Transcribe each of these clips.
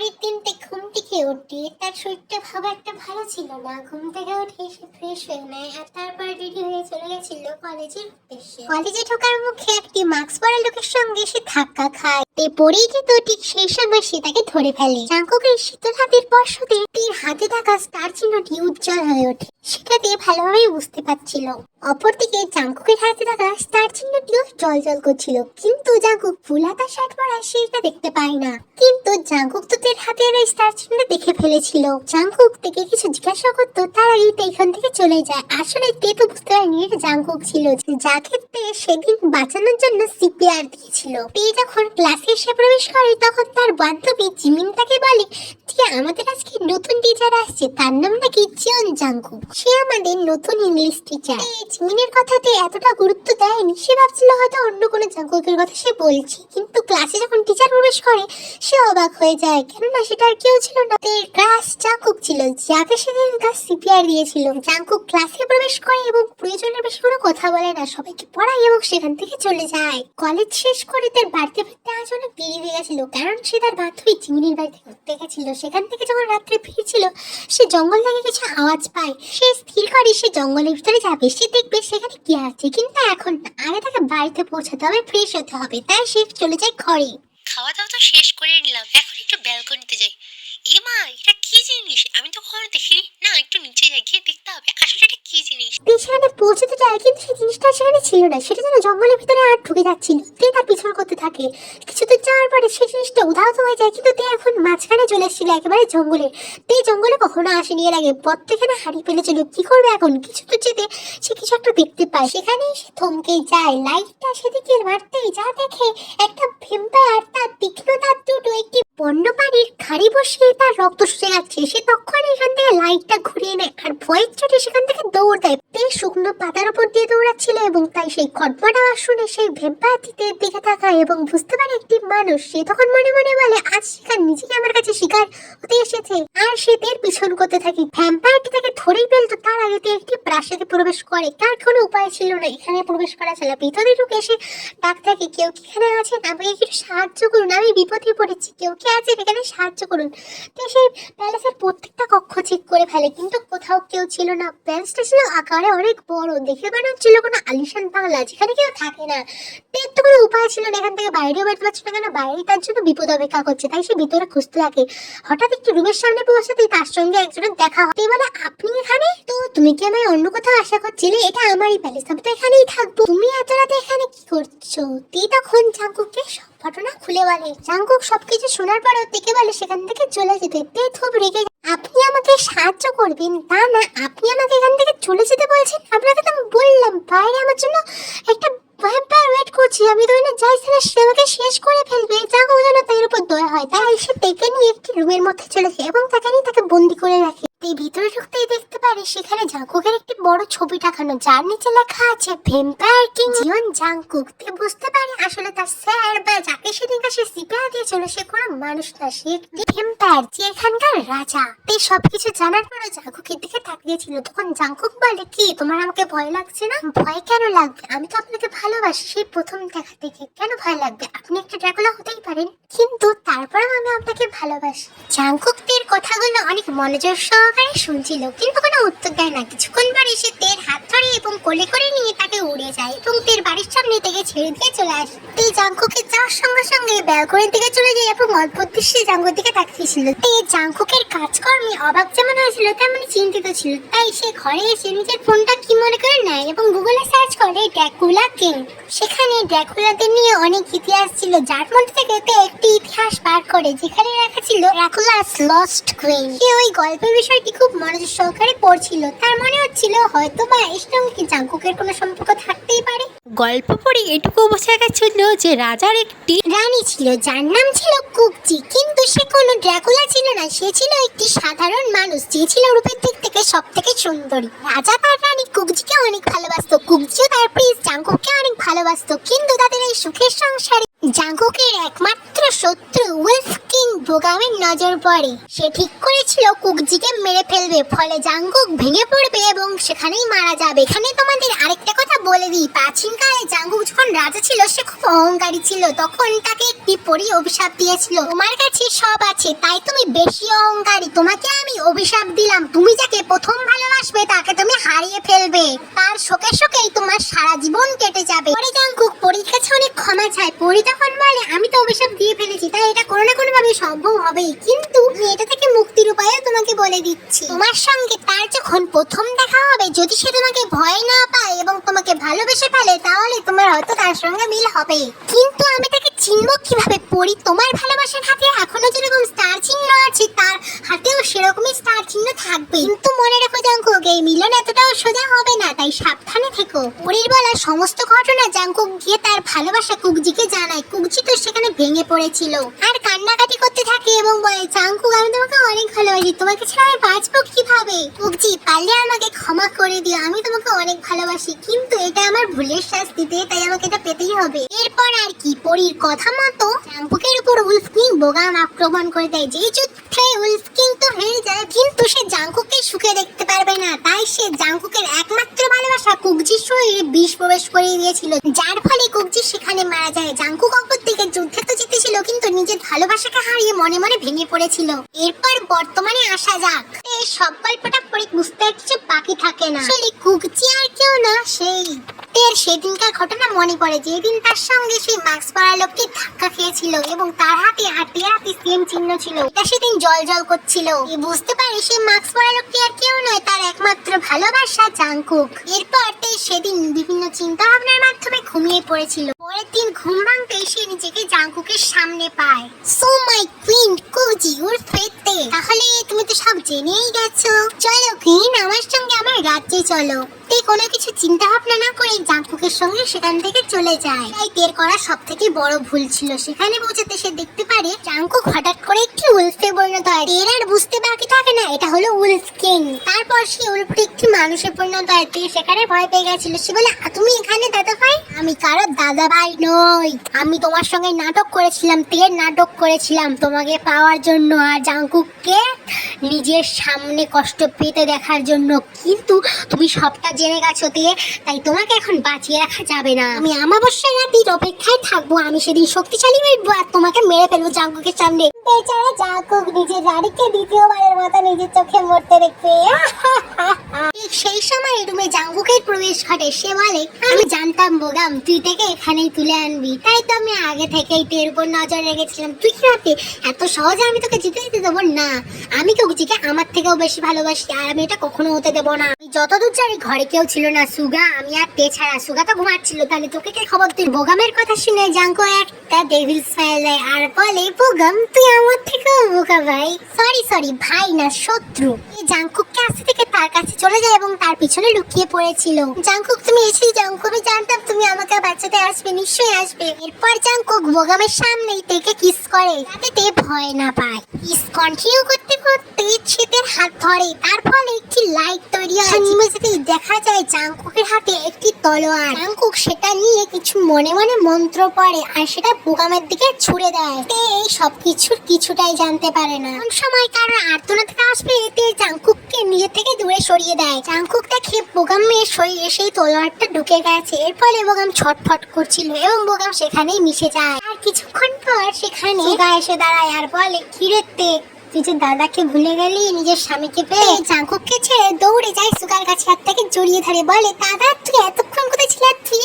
পরের দিন ঘুম থেকে উঠে। তার শরীরটা ভালো একটা ভালো ছিল না। ঘুম থেকে উঠে সে ফ্রেশ হয়ে নেয় আর তারপর রেডি হয়ে চলে গেছিল কলেজের উদ্দেশ্যে। কলেজে ঢোকার মুখে একটি মাস্ক পরা লোকের সঙ্গে সে ধাক্কা খায়। পড়েই ঠিক সেই সময় সে তাকে ধরে ফেলে। চাঙ্কুকের শীতল হাতের তীর হাতে থাকা স্টার চিহ্নটি উজ্জ্বল হয়ে ওঠে। সেটা দিয়ে ভালোভাবেই বুঝতে পারছিল। অপরদিকে জাঙ্কুকের হাতে থাকা স্টার চিহ্নটিও জল জল করছিল। কিন্তু জাঙ্কুক ফুল শার্ট পরা সেটা দেখতে পায় না। কিন্তু জাঙ্কুক তো তের হাতের ওই স্টার চিহ্ন দেখে ফেলেছিল। জাঙ্কুক থেকে কিছু জিজ্ঞাসা করতো তার আগেই এখান থেকে চলে যায়। আসলে তে তো বুঝতে পারেনি এটা জাঙ্কুক ছিল। যাকে তে সেদিন বাঁচানোর জন্য সিপিআর দিয়েছিল। তে যখন ক্লাসে এসে প্রবেশ করে, তখন তার বান্ধবী জিমিন তাকে বলে যে, আমাদের আজকে নতুন টিচার আসছে। তার নাম নাকি জিয়ন জাঙ্কুক সে আমাদের নতুন ইংলিশ টিচার জিমিনের কথাতে এতটা গুরুত্ব দেয়নি, সে ভাবছিল হয়তো অন্য কোনো জাঙ্কুকের কথা সে বলছে। কিন্তু ক্লাসে যখন টিচার প্রবেশ করে, সে অবাক হয়ে যায় কেননা সেটা আর কেউ ছিল না। তার ক্লাস জাঙ্কুক ছিল। যাকে সেদিন তার সিপিআর দিয়েছিল। জাঙ্কুক ক্লাসে প্রবেশ করে এবং প্রয়োজনের বেশি কোনো কথা বলে না। সবাইকে পড়ায় এবং সেখান থেকে চলে যায়। কলেজ শেষ করে তার বাড়িতে ফিরতে আজ অনেক দেরি হয়ে গেছিল। কারণ সে তার বান্ধবী জিমিনের বাড়িতে ঘুরতে গেছিল। সেখান থেকে যখন রাত্রে ফিরছিল, সে জঙ্গল থেকে কিছু আওয়াজ পায়। সে স্থির করে, সে জঙ্গলের ভিতরে যাবে, সে দেখবে সেখানে কি আছে। কিন্তু এখন না, আগে তাকে বাড়িতে পৌঁছাতে হবে ফ্রেশ হতে হবে। তাই সে চলে যায় ঘরে। দাওয়া তো শেষ করে নিলাম। এখন একটু ব্যালকনিতে যাই। এ মা, এটা কি জিনিস? আমি তো কখনো দেখিনি। না, একটু নিচে যাই, গিয়ে দেখতে হবে। আসলে এটা কি জিনিস? পৌঁছতে কিন্তু সেই জিনিসটা সেখানে ছিল না। সেটা যেন জঙ্গলের ভিতরে আর ঢুকে যাচ্ছিল তে তার করতে থাকে? যাওয়ার পরে সেই জিনিসটা উধাও হয়ে যায়, কিন্তু তে এখন মাঝখানে চলে এসেছিল, একেবারে জঙ্গলে। তে জঙ্গলে কখনো আসেনি। এর আগে হারিয়ে ফেলেছিল কি করবে এখন? কিছু তো যেতে সে কিছু একটা দেখতে পায়। সেখানে সে থমকে যায়। লাইটটা সেদিকে মারতেই যা দেখে একটা ভেম্পায়ার তার তীক্ষ্ণ দাঁত দুটো একটি বন্যপ্রাণীর খাড়ি বসে তার রক্ত শুষে যাচ্ছে সে তখন এখান থেকে লাইটটা ঘুরিয়ে নেয়। আর ভয়ের চোটে সেখান থেকে দৌড় দেয়। তে শুকনো পাতার উপর দিয়ে দৌড়াচ্ছিল এবং তাই সেই খটমট আওয়াজ শুনে সেই ভেম্পায়ারটিতে দিকে তাকায় এবং বুঝতে পারে একটি মানুষ, সে তখন মনে মনে বলে, আজ শিকার নিজেই আমার কাছে শিকার হতে এসেছে। আর সে তের পিছন করতে থাকে। ভ্যাম্পায়ারটি তাকে ধরেই ফেলতো, তার আগে একটি প্রাসাদে প্রবেশ করে। তার কোনো উপায় ছিল না। এখানে প্রবেশ করা ছিল ভিতরে ঢুকে এসে ডাক থাকে, কেউ কি এখানে আছেন? আমাকে একটু সাহায্য করুন, আমি বিপদে পড়েছি। কেউ কি আছেন? এখানে সাহায্য করুন। সেই প্যালেসের প্রত্যেকটা কক্ষ চেক করে ফেলে, কিন্তু কোথাও কেউ ছিল না। প্যালেসটা ছিল আকারে অনেক বড়, দেখে মনে হচ্ছিল কোনো আলিশান বাংলা, যেখানে কেউ থাকে না। তের তো কোনো উপায় ছিল না, এখান থেকে বাইরেও বেরোতে পারছিল না কেন? বাইরে তার জন্য বিপদ অপেক্ষা করছে, তাই সে ভিতরে খুঁজতে থাকে। হঠাৎ একটি রুমের সামনে পৌঁছাতেই তার সঙ্গে একজনের দেখা হয়। বলে, আপনি এখানে? তো তুমি কি আমায় অন্য কোথাও আশা করছিলে? এটা আমারই প্যালেস আমি তো এখানেই থাকব। তুমি এত রাতে এখানে কি করছ? তুই তখন জাঙ্কুককে সব ঘটনা খুলে বলে। জাঙ্কুক সবকিছু শোনার পরেও তেকে বলে, সেখান থেকে চলে যেতে। খুব রেগে আপনি আমাকে সাহায্য করবেন? তা না, আপনি আমাকে এখান থেকে চলে যেতে বলছেন? আপনাকে তো আমি বললাম, বাইরে আমার জন্য একটা ভ্যাম্পায়ার ওয়েট করছি। আমি তো এখানে যাই না সে আমাকে শেষ করে ফেলবে। জাঙ্কুক যেন তার উপর দয়া হয়। তাই সে তেকে নিয়ে একটি রুমের মধ্যে চলে যায় এবং তাকে নিয়ে তাকে বন্দি করে রাখে। এই ভিতরে ঢুকতেই দেখতে পারে সেখানে জাঙ্কুকের একটি বড় ছবি টাকানো যার নিচে লেখা আছে ভেম্পায়ার কিং জীবন জাঙ্কুক তে বুঝতে পারে আসলে তার স্যার বা যাকে সেদিন কাছে সিপিআর দিয়েছিল, সে কোনো মানুষ না, সে একটি ভেম্পায়ার যে এখানকার রাজা। তে সবকিছু জানার পরে জাঙ্কুকের দিকে তাকিয়েছিল, তখন জাঙ্কুক বলে, কি, তোমার আমাকে ভয় লাগছে না? ভয় কেন লাগবে? আমি তো আপনাকে ভালোবাসি, সেই প্রথম দেখা থেকে কেন ভয় লাগবে? আপনি একটা ড্রাকুলা হতেই পারেন। কিন্তু তারপরেও আমি আপনাকে ভালোবাসি। জাঙ্কুকদের কথাগুলো অনেক মনোযোগ সহকারে শুনছিল, কিন্তু কোনো উত্তর দেয় না। কিছুক্ষণ পরে সে তের হাত ধরে এবং কোলে করে নিয়ে তাকে উড়ে যায় এবং তের বাড়ির সামনে থেকে ছেড়ে দিয়ে চলে আসে। তে জাঙ্কুকে যাওয়ার সঙ্গে সঙ্গে ব্যালকনির দিকে চলে যায় এবং অদ্ভুত দৃশ্যে জাঙ্কুর দিকে তাকিয়েছিল। তে জাঙ্কুকের কাজকর্মে অবাক যেমন হয়েছিল তেমনই চিন্তিত ছিল। তাই সে ঘরে এসে নিজের ফোনটা কি মনে করে নেয় এবং গুগলে সার্চ করে ড্যাকুলা কিং। সেখানে ড্যাকুলাদের নিয়ে অনেক ইতিহাস ছিল, যার মধ্যে থেকে তে একটি ইতিহাস বার করে, যেখানে লেখা ছিল, ড্যাকুলাস লস্ট কুইন। সে ওই গল্পের বিষয়টি খুব মনোযোগ সহকারে পড়ছিল। তার মনে হচ্ছিল হয়তো বা এর সঙ্গে কি জাঙ্কুকের কোনো সম্পর্ক থাকতেই পারে। গল্প পড়ে এটুকু বোঝা গেছিল যে রাজার একটি রানী ছিল যার নাম ছিল কুকজি। কিন্তু সে কোনো ড্রাকুলা ছিল না সে ছিল একটি সাধারণ মানুষ যে ছিল রূপের দিক থেকে সব থেকে সুন্দরী। রাজা তার রানী কুকজিকে অনেক ভালোবাসতো। কুকজিও তার প্রিন্স জাঙ্কুককে অনেক ভালোবাসতো কিন্তু তাদের এই সুখের সংসারে জাঙ্কুকের একমাত্র শত্রু উলফ কিং বোগামের নজর পড়ে। সে ঠিক করেছিল কুকজিকে মেরে ফেলবে, ফলে জাঙ্কুক ভেঙে পড়বে এবং সেখানেই মারা যাবে। এখানে তোমাদের আরেকটা কথা বলে দিই। প্রাচীনকালে জাঙ্কুক যখন রাজা ছিল, সে খুব অহংকারী ছিল। তখন তাকে একটি পরি অভিশাপ দিয়েছিল। তোমার কাছে সব আছে, তাই তুমি বেশি অহংকারী। তোমাকে আমি অভিশাপ দিলাম। তুমি যাকে প্রথম ভালোবাসবে, তাকে তুমি হারিয়ে ফেলবে। তার শোকে শোকেই তোমার সারা জীবন কেটে যাবে। পরে কাছে অনেক ক্ষমা পরি তখন বলে আমি তো অভিশাপ দিয়ে ফেলেছি, তাই এটা কোনো না কোনো ভাবে সম্ভব হবেই। কিন্তু এটা থেকে মুক্তির উপায়ও তোমাকে বলে দিচ্ছি। তোমার সঙ্গে তার যখন প্রথম দেখা হবে, যদি সে তোমাকে ভয় না পায় এবং তোমাকে ভালোবেসে ফেলে, তাহলে তোমার হয়তো তার সঙ্গে মিল হবে কিন্তু আমি তাকে চিনবো কীভাবে? পরি তোমার ভালোবাসার হাতে এখনও যেরকম স্টার চিহ্ন আছে, তার হাতেও সেরকমই স্টার চিহ্ন থাকবে কিন্তু মনে রেখো জাঙ্কুক, এই মিলন এতটাও সোজা হবে না, তাই সাবধানে থেকো পরির বলা সমস্ত ঘটনা জাঙ্কুক গিয়ে তার ভালোবাসা কুকজিকে জানায়। কুকজি তো সেখানে ভেঙে পড়েছিল। আর কান্নাকাটি করতে থাকে এবং বলে জাঙ্কুক আমি তোমাকে অনেক ভালোবাসি। তোমাকে ছাড়া আমি বাঁচবো কীভাবে? কুকজি, পারলে আমাকে ক্ষমা করে দিও। আমি তোমাকে অনেক ভালোবাসি। কিন্তু এটা আমার ভুলের শাস্তিতে, তাই আমাকে এটা পেতেই হবে। এরপর আর কি, পরির কথা মতো জাঙ্কুকের উপর উলফ কিং বোগাম আক্রমণ করে দেয়। যে যুদ্ধে উলফ কিন্তু হেরে যায়, কিন্তু সে জাঙ্কুককে সুখে দেখতে পারবে না। তাই সে জাঙ্কুকের একমাত্র ভালোবাসা কুকজির শরীরে বিষ প্রবেশ করিয়ে দিয়েছিল। যার ফলে কুকজি সেখানে মারা যায়। জাঙ্কুক অপরদিকে যুদ্ধে তো জিতেছিল, কিন্তু নিজের ভালোবাসাকে হারিয়ে মনে মনে ভেঙে পড়েছিল। এরপর বর্তমানে আসা যাক। এই সব গল্পটা পড়ে বুঝতে কিছু বাকি থাকে না। আসলে কুকজি আর কেউ না, সেই। তের সেদিনকার ঘটনা মনে পড়ে, যেদিন তার সঙ্গে সেই মাস্ক পরা লোকটি ধাক্কা খেয়েছিল এবং তার হাতে হাতে হাতে সেম চিহ্ন ছিল। এটা সেদিন জল জল করছিল। বুঝতে পারে সেই মাস্ক পরা লোকটি আর কেউ নয়, তার একমাত্র ভালোবাসা জাংকুক। এরপর সেদিন বিভিন্ন চিন্তা ভাবনার মাধ্যমে ঘুমিয়ে পড়েছিল। পরের দিন ঘুম ভাঙতেই সে নিজেকে জাঙ্কুকের সামনে পায়। সো মাই কুইন কোজি ওর ফেতে তাহলে তুমি তো সব জেনেই গেছো। চলো কুইন আমার সঙ্গে আমার রাজ্যে চলো। তে কোনো কিছু চিন্তা ভাবনা না করে জাংকুকের সঙ্গে সেখান থেকে চলে যায়। তাই তের করা সব থেকে বড় ভুল ছিল। সেখানে পৌঁছাতে সে দেখতে পারে জাংকুক হঠাৎ করে একটি উলফে পরিণত হয়। তের আর বুঝতে বাকি থাকে না, এটা হলো উলফ কিং। তারপর সে উলফটি একটি মানুষে পরিণত হয়। তে সেখানে ভয় পেয়ে গেছিল। সে বলে তুমি এখানে দাদা ভাই? আমি কারও দাদা ভাই নই। আমি তোমার সঙ্গে নাটক করেছিলাম তের নাটক করেছিলাম তোমাকে পাওয়ার জন্য। আর জাঙ্কুককে নিজের সামনে কষ্ট পেতে দেখার জন্য। কিন্তু তুমি সবটা জেনে গেছো দিয়ে তাই তোমাকে এখন বাঁচিয়ে রাখা যাবে না। আমি আমাবস্যায় রাতির অপেক্ষায় থাকব। আমি সেদিন শক্তিশালী হইব আর তোমাকে মেরে ফেলব জাঙ্গুকের সামনে। নিজের দ্বিতীয়বারের মতো নিজের চোখে মরতে দেখবে। ঠিক সেই সময় রুমে জাঙ্কুকের প্রবেশ ঘটে। সে বলে, আমি জানতাম বোগাম, তুই থেকে এখানেই তুলে আনবি। তাই তো আমি আগে থেকেই তের উপর নজর রেখেছিলাম। তুই কি এত সহজে আমি তোকে জিতে দিতে দেবো? না। আমি আমার থেকেও বেশি ভালোবাসি, আর আমি এটা কখনো হতে দেবো না। আমি যতদূর জানি, ঘরে কেউ ছিল না। সুগা, আমি আর তে ছাড়া। সুগা তো ঘুমাচ্ছিল। তাহলে তোকে কে খবর তুই বোগামের কথা শুনে জাঙ্কো একটা ডেভিল স্মাইল দেয়, আর বলে, বোগাম, তুই আমার থেকেও বোকা ভাই। সরি সরি ভাই না, শত্রু। এই জাঙ্কুককে আসতে থেকে তার কাছে চলে যায় এবং তার পিছনে লুকিয়ে পড়েছিল। জাঙ্কুক তুমি এসে জাঙ্কুক আমি জানতাম তুমি আমাকে বাঁচাতে আসবে, নিশ্চয়ই আসবে। এরপর জাঙ্কুক বোগামের সামনেই তেকে কিস করে। যাতে তে ভয় না পায়। কিস কন্টিনিউ করতে করতে ছেদের হাত ধরে। তার ফলে একটি লাইট তৈরি হয়। নিমেষেই দেখা যায় জাঙ্কুকের হাতে একটি তলোয়ার। জাঙ্কুক সেটা নিয়ে কিছু মনে মনে মন্ত্র পড়ে আর সেটা বোগামের দিকে ছুড়ে দেয়। তে এই সব কিছুর কিছুটাই জানতে পারে না। সময় কারণ আর্তনা থেকে আসবে এতে জাঙ্কুককে নিজে থেকে দূরে সরিয়ে দেয় জাঙ্কুক দেখে মেয়ের শরীরে সেই তলোয়ারটা ঢুকে গেছে। এর ফলে বোগাম ছটফট করছিল এবং বোগাম সেখানেই মিশে যায়। আর কিছুক্ষণ পর সেখানে এসে দাঁড়ায় আর বলে, কিরে তুই দাদাকে ভুলে গেলি, নিজের স্বামীকে পেয়ে? চাঙ্কুককে ছেড়ে দৌড়ে যায় সুগার গাছে হাতটাকে জড়িয়ে ধরে। বলে, দাদা, তুই এতক্ষণ কোথায় ছিল তুই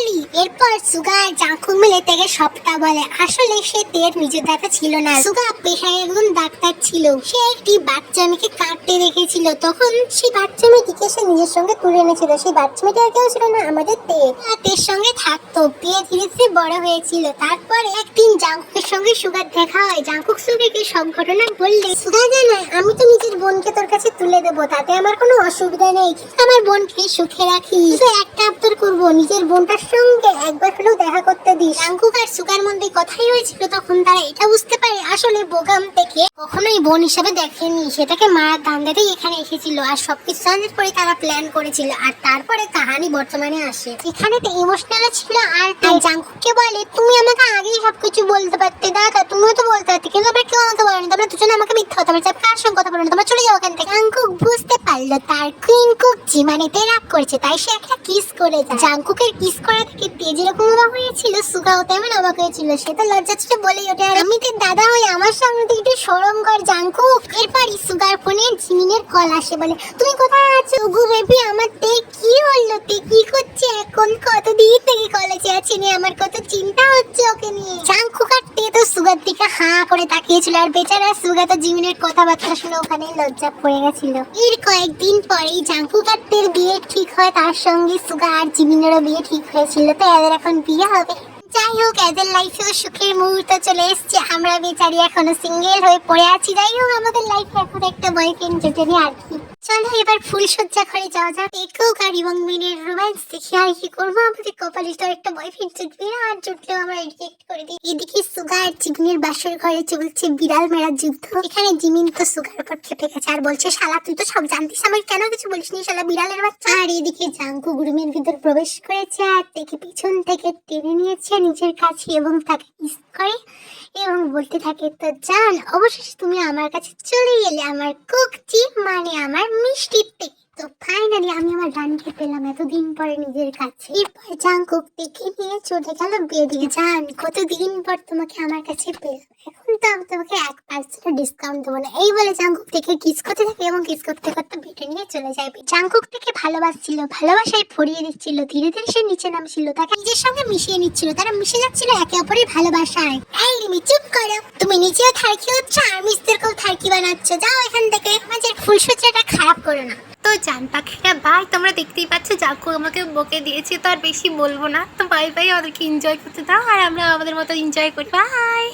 এখানে এরপর সুগা আর জাঙ্কুক মিলে থেকে সবটা বলে। আসলে সে তের নিজের দাদা ছিল না। সুগা পেশায় একজন ডাক্তার ছিল। সে একটি বাচ্চা মেয়েকে কাঁদতে দেখেছিল। তখন সেই বাচ্চা মেয়েটিকে সে নিজের সঙ্গে তুলে এনেছিল। সেই বাচ্চা মেয়েটি আর কেউ ছিল না, আমাদের তে। তের সঙ্গে থাকতো। তে ধীরে ধীরে বড় হয়েছিল। তারপরে একদিন জাঙ্কুকের সঙ্গে সুগার দেখা হয়। জাঙ্কুক সুগাকে সব ঘটনা বললে, সুগা জানায় আমি তো নিজের বোনকে তোর কাছে তুলে দেবো। তাতে আমার কোনো অসুবিধা নেই। আমার বোনকে সুখে রাখি। একটা আবদার করব। নিজের বোনটার সঙ্গে একবার হলেও দেখা করতে দিস। জাঙ্কুক সুগার মধ্যে কথাই হয়েছিল তখন, তারা এটা বুঝতে পারে। আসলে বোগাম থেকে কখনোই বোন হিসাবে দেখেনি। সেটাকে মারার ধান্দাতেই এখানে এসেছিল আর সবকিছু জানার পরে তারা প্ল্যান করেছিল। আর তারপরে কাহানি বর্তমানে আসে। এখানে তো ইমোশনাল ছিল আর জাঙ্কুককে বলে, তুমি আমাকে আগেই সবকিছু বলতে পারতে। দাদা, তুমিও তো বলতে পারতে। কিন্তু আমরা কেউ আমাকে বলেনি। তোমরা দুজনে আমাকে মিথ্যা কথা বলছে। কার সঙ্গে কথা বলো তোমরা চলে যাও ওখান থেকে। জাঙ্কুক বুঝতে পারল। তার কুইন কুক জিমানেতে রাগ করেছে। তাই সে একটা কিস করে যায় জাঙ্কুকের কিস করা থেকে তে যেরকম অবাক হয়েছিল? সুগাও তেমন অবাক হয়েছিল। সে তো লজ্জা ছিল বলেই ওঠে, আর আমি তোর দাদা হয়ে আমার সামনে থেকে একটু সরম কর জাঙ্কুক এরপরই সুগার ফোনে জিমিনের কল আসে, বলে, তুমি কোথায় আছো গু বেবি? আমার তে কি হলো? তে কি করছে? এখন কতদিন থেকে কলেজে আছে নিয়ে আমার কত চিন্তা হচ্ছে ওকে নিয়ে? জাঙ্কুক আর তে তো সুগার দিকে হাঁ করে তাকিয়েছিল, আর বেচারা সুগা তো জিমিনের কথাবার্তা শুনে ওখানে লজ্জা পড়ে গেছিল। এর কয়েকদিন পরেই জাঙ্কুক আর বিয়ে ঠিক হয়, তার সঙ্গে সুগা আর জিমিনেরও বিয়ে ঠিক হয়েছিল তো এদের এখন বিয়ে হবে। যাই হোক, এদের লাইফেও সুখের মুহূর্ত চলে এসছে। আমরা বেচারি এখনও সিঙ্গেল হয়ে পড়ে আছি। যাই হোক, আমাদের লাইফে এখন একটা বয়ফ্রেন্ড জুটেনি আর কি। চলো, এবার ফুল সজ্জা করে যাওয়া যাক। একক আর এবং মিনের রোম্যান্স দেখি আর কি করব? আমাদের কপালে তো একটা বয়ফ্রেন্ড জুটবে না আর জুটলেও আমরা রিজেক্ট করে দিই। এদিকে সুগা আর জিমিনের বাসর ঘরে চলছে বিড়াল মেরার যুদ্ধ। এখানে জিমিন তো সুগার উপর খেপে গেছে আর বলছে, শালা, তুই তো সব জানতিস আমার কেন কিছু বলিসনি, শালা, বিড়ালের বাচ্চা? আর এদিকে জাঙ্কু গুরুমের ভিতর প্রবেশ করেছে আর দেখে পিছন থেকে টেনে নিয়েছে নিজের কাছে এবং তাকে কিস করে এবং বলতে থাকে, তো জান, অবশেষে তুমি আমার কাছে চলে এলে, আমার কুকচি মানে আমার vermiştik তো ফাইনালি আমি আমার রানকে পেলাম এতদিন পরে নিজের কাছে। এরপর দেখে নিয়ে চলে গেল জান কতদিন পর তোমাকে আমার কাছে পেলাম। এখন তো আমি তোমাকে এক পার্সেন্ট ডিসকাউন্ট দেবো না। এই বলে থেকে কিস করতে থাকে এবং কিস করতে করতে বেটে নিয়ে চলে থেকে ভালোবাসছিল, ভালোবাসায় ফরিয়ে দিচ্ছিল। ধীরে ধীরে সে নিচে নামছিল, তাকে নিজের সঙ্গে মিশিয়ে নিচ্ছিল। তারা মিশে যাচ্ছিল একে অপরের ভালোবাসায়। এই রিমি, চুপ করো। তুমি নিজেও থার্কি হচ্ছ আর মিস্ত্রিকেও থার্কি বানাচ্ছ। যাও এখান থেকে। আমাদের ফুলসজ্জাটা খারাপ করো না। তো জান পাখিরা, ভাই, তোমরা দেখতেই পাচ্ছ জাকু আমাকে বকে দিয়েছে, তো আর বেশি বলব না। তো বাই বাই আমাদেরকে এনজয় করতে দাও, আর আমরা আমাদের মতো এনজয় করি। বাই